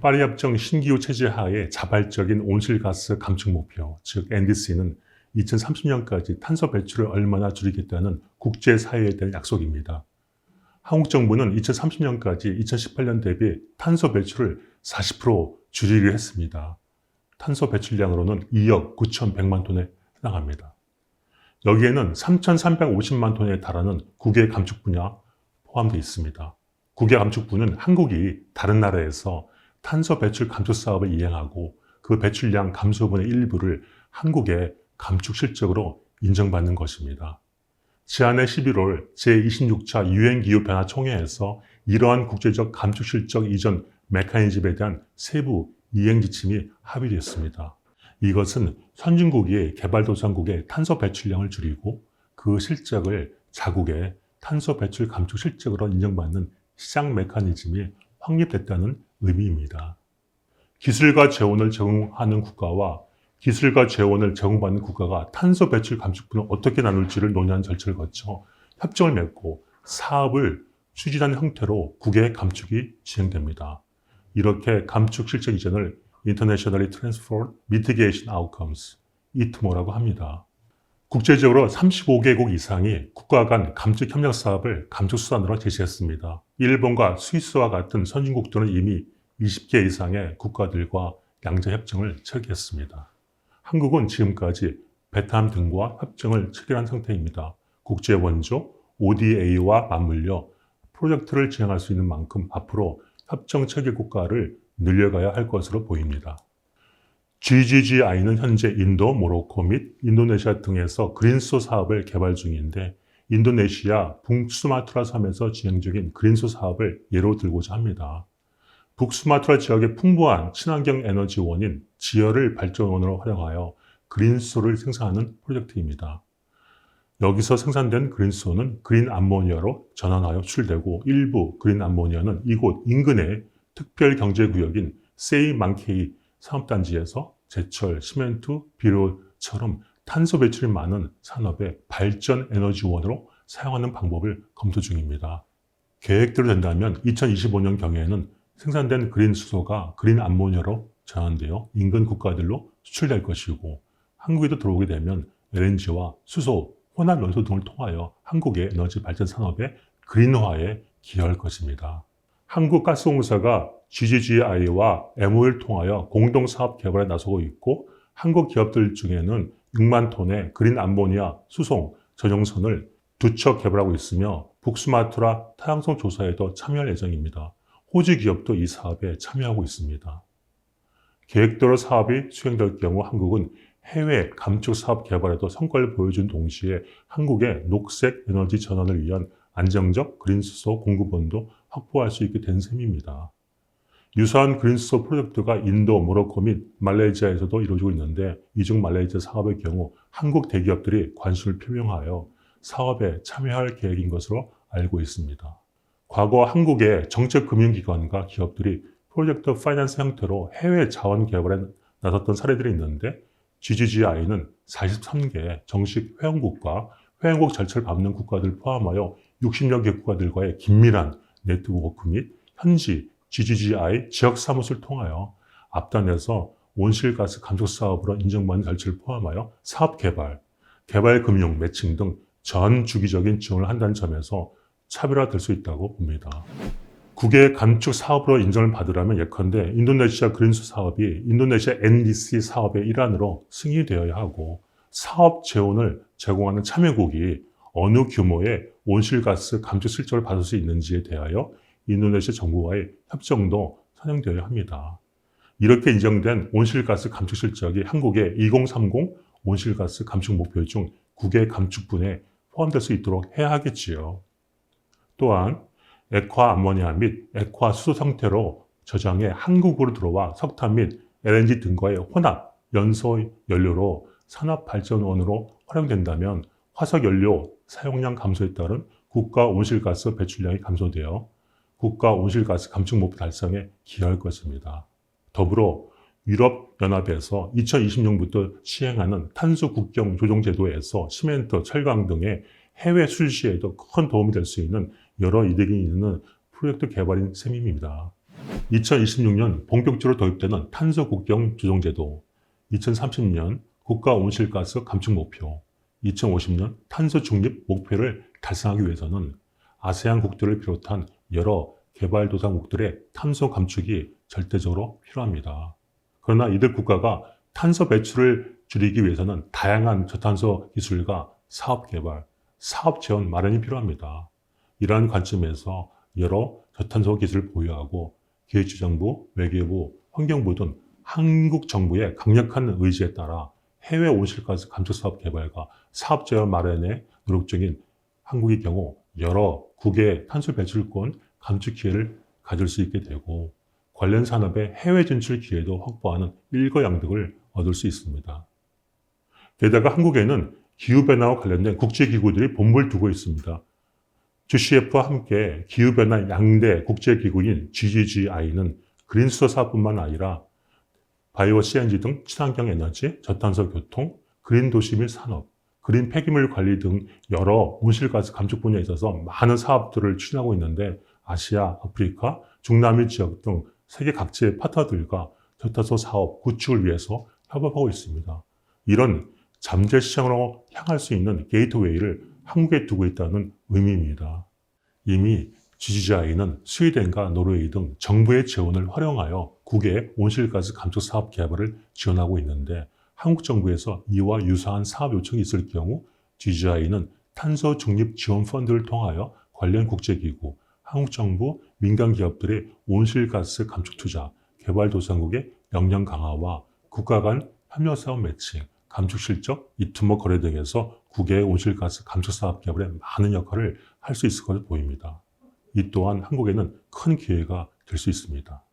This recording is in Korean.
파리 협정 신기후 체제 하에 자발적인 온실가스 감축 목표, 즉 NDC는 2030년까지 탄소 배출을 얼마나 줄이겠다는 국제사회에 대한 약속입니다. 한국 정부는 2030년까지 2018년 대비 탄소 배출을 40% 줄이기로 했습니다. 탄소 배출량으로는 2억 9,100만 톤에 해당합니다. 여기에는 3,350만 톤에 달하는 국외 감축 분야 포함되어 있습니다. 국외 감축부는 한국이 다른 나라에서 탄소 배출 감축 사업을 이행하고 그 배출량 감소분의 일부를 한국의 감축 실적으로 인정받는 것입니다. 지난해 11월 제26차 유엔 기후 변화 총회에서 이러한 국제적 감축 실적 이전 메커니즘에 대한 세부 이행 지침이 합의되었습니다. 이것은 선진국이 개발도상국의 탄소 배출량을 줄이고 그 실적을 자국의 탄소 배출 감축 실적으로 인정받는 시장 메커니즘이 확립됐다는 의미입니다. 기술과 재원을 제공하는 국가와 기술과 재원을 제공받는 국가가 탄소 배출 감축분을 어떻게 나눌지를 논의한 절차를 거쳐 협정을 맺고 사업을 추진하는 형태로 국외 감축이 진행됩니다. 이렇게 감축 실적 이전을 Internationally Transferred Mitigation Outcomes, ITMO라고 합니다. 국제적으로 35개국 이상이 국가 간 감축 협력 사업을 감축 수단으로 제시했습니다. 일본과 스위스와 같은 선진국들은 이미 20개 이상의 국가들과 양자 협정을 체결했습니다. 한국은 지금까지 베트남 등과 협정을 체결한 상태입니다. 국제 원조 ODA와 맞물려 프로젝트를 진행할 수 있는 만큼 앞으로 협정 체결 국가를 늘려가야 할 것으로 보입니다. GGGI는 현재 인도, 모로코 및 인도네시아 등에서 그린소 사업을 개발 중인데 인도네시아 북수마트라 섬에서 진행 중인 그린소 사업을 예로 들고자 합니다. 북수마트라 지역의 풍부한 친환경 에너지원인 지열을 발전원으로 활용하여 그린소를 생산하는 프로젝트입니다. 여기서 생산된 그린소는 그린 암모니아로 전환하여 수출되고 일부 그린 암모니아는 이곳 인근의 특별 경제 구역인 세이망케이 산업단지에서 제철, 시멘트, 비료처럼 탄소 배출이 많은 산업의 발전 에너지원으로 사용하는 방법을 검토 중입니다. 계획대로 된다면 2025년 경에는 생산된 그린 수소가 그린 암모니아로 전환되어 인근 국가들로 수출될 것이고 한국에도 들어오게 되면 LNG와 수소, 혼합 연소 등을 통하여 한국의 에너지 발전 산업의 그린화에 기여할 것입니다. 한국가스공사가 GGGI와 MO를 통하여 공동 사업 개발에 나서고 있고 한국 기업들 중에는 6만 톤의 그린 암모니아 수송 전용선을 두 척 개발하고 있으며 북스마트라 타양성 조사에도 참여할 예정입니다. 호주 기업도 이 사업에 참여하고 있습니다. 계획대로 사업이 수행될 경우 한국은 해외 감축 사업 개발에도 성과를 보여준 동시에 한국의 녹색 에너지 전환을 위한 안정적 그린 수소 공급원도 확보할 수 있게 된 셈입니다. 유사한 그린수소 프로젝트가 인도, 모로코 및 말레이시아에서도 이루어지고 있는데 이중 말레이시아 사업의 경우 한국 대기업들이 관심을 표명하여 사업에 참여할 계획인 것으로 알고 있습니다. 과거 한국의 정책금융기관과 기업들이 프로젝트 파이낸스 형태로 해외 자원 개발에 나섰던 사례들이 있는데 GGGI는 43개 정식 회원국과 회원국 절차를 밟는 국가들 포함하여 60여 개 국가들과의 긴밀한 네트워크 및 현지 GGGI 지역 사무소를 통하여 앞단에서 온실가스 감축 사업으로 인정받는 절차를 포함하여 사업 개발, 개발 금융, 매칭 등 전 주기적인 지원을 한다는 점에서 차별화될 수 있다고 봅니다. 국외 감축 사업으로 인정을 받으려면 예컨대 인도네시아 그린수 사업이 인도네시아 NDC 사업의 일환으로 승인되어야 하고 사업 재원을 제공하는 참여국이 어느 규모의 온실가스 감축 실적을 받을 수 있는지에 대하여 인도네시아 정부와의 협정도 선행되어야 합니다. 이렇게 인정된 온실가스 감축 실적이 한국의 2030 온실가스 감축 목표 중 국외 감축분에 포함될 수 있도록 해야 하겠지요. 또한 액화 암모니아 및 액화 수소 상태로 저장해 한국으로 들어와 석탄 및 LNG 등과의 혼합 연소 연료로 산업 발전원으로 활용된다면 화석 연료 사용량 감소에 따른 국가 온실가스 배출량이 감소되어 국가 온실가스 감축 목표 달성에 기여할 것입니다. 더불어 유럽연합에서 2020년부터 시행하는 탄소 국경 조정 제도에서 시멘트, 철강 등의 해외 출시에도 큰 도움이 될 수 있는 여러 이득이 있는 프로젝트 개발인 셈입니다. 2026년 본격적으로 도입되는 탄소 국경 조정 제도, 2030년 국가 온실가스 감축 목표, 2050년 탄소 중립 목표를 달성하기 위해서는 아세안 국들을 비롯한 여러 개발도상국들의 탄소 감축이 절대적으로 필요합니다. 그러나 이들 국가가 탄소 배출을 줄이기 위해서는 다양한 저탄소 기술과 사업 개발, 사업 지원 마련이 필요합니다. 이러한 관점에서 여러 저탄소 기술을 보유하고 기획재정부, 외교부, 환경부 등 한국 정부의 강력한 의지에 따라 해외 온실가스 감축 사업 개발과 사업 지원 마련에 노력 중인 한국의 경우 여러 국외 탄소 배출권 감축 기회를 가질 수 있게 되고 관련 산업의 해외 진출 기회도 확보하는 일거양득을 얻을 수 있습니다. 게다가 한국에는 기후변화와 관련된 국제기구들이 본부를 두고 있습니다. GCF와 함께 기후변화 양대 국제기구인 GGGI는 그린수소 사업뿐만 아니라 바이오 CNG 등 친환경 에너지, 저탄소 교통, 그린 도시 및 산업, 그린 폐기물 관리 등 여러 온실가스 감축 분야에 있어서 많은 사업들을 추진하고 있는데 아시아, 아프리카, 중남미 지역 등 세계 각지의 파트너들과 저탄소 사업 구축을 위해서 협업하고 있습니다. 이런 잠재 시장으로 향할 수 있는 게이트웨이를 한국에 두고 있다는 의미입니다. 이미 GGI는 스웨덴과 노르웨이 등 정부의 지원을 활용하여 국외 온실가스 감축 사업 개발을 지원하고 있는데 한국 정부에서 이와 유사한 사업 요청이 있을 경우 GGI는 탄소 중립 지원 펀드를 통하여 관련 국제기구, 한국 정부, 민간 기업들의 온실가스 감축 투자, 개발도상국의 역량 강화와 국가 간 협력 사업 매칭, 감축 실적, 이투머 거래 등에서 국외 온실가스 감축 사업 개발에 많은 역할을 할 수 있을 것으로 보입니다. 이 또한 한국에는 큰 기회가 될 수 있습니다.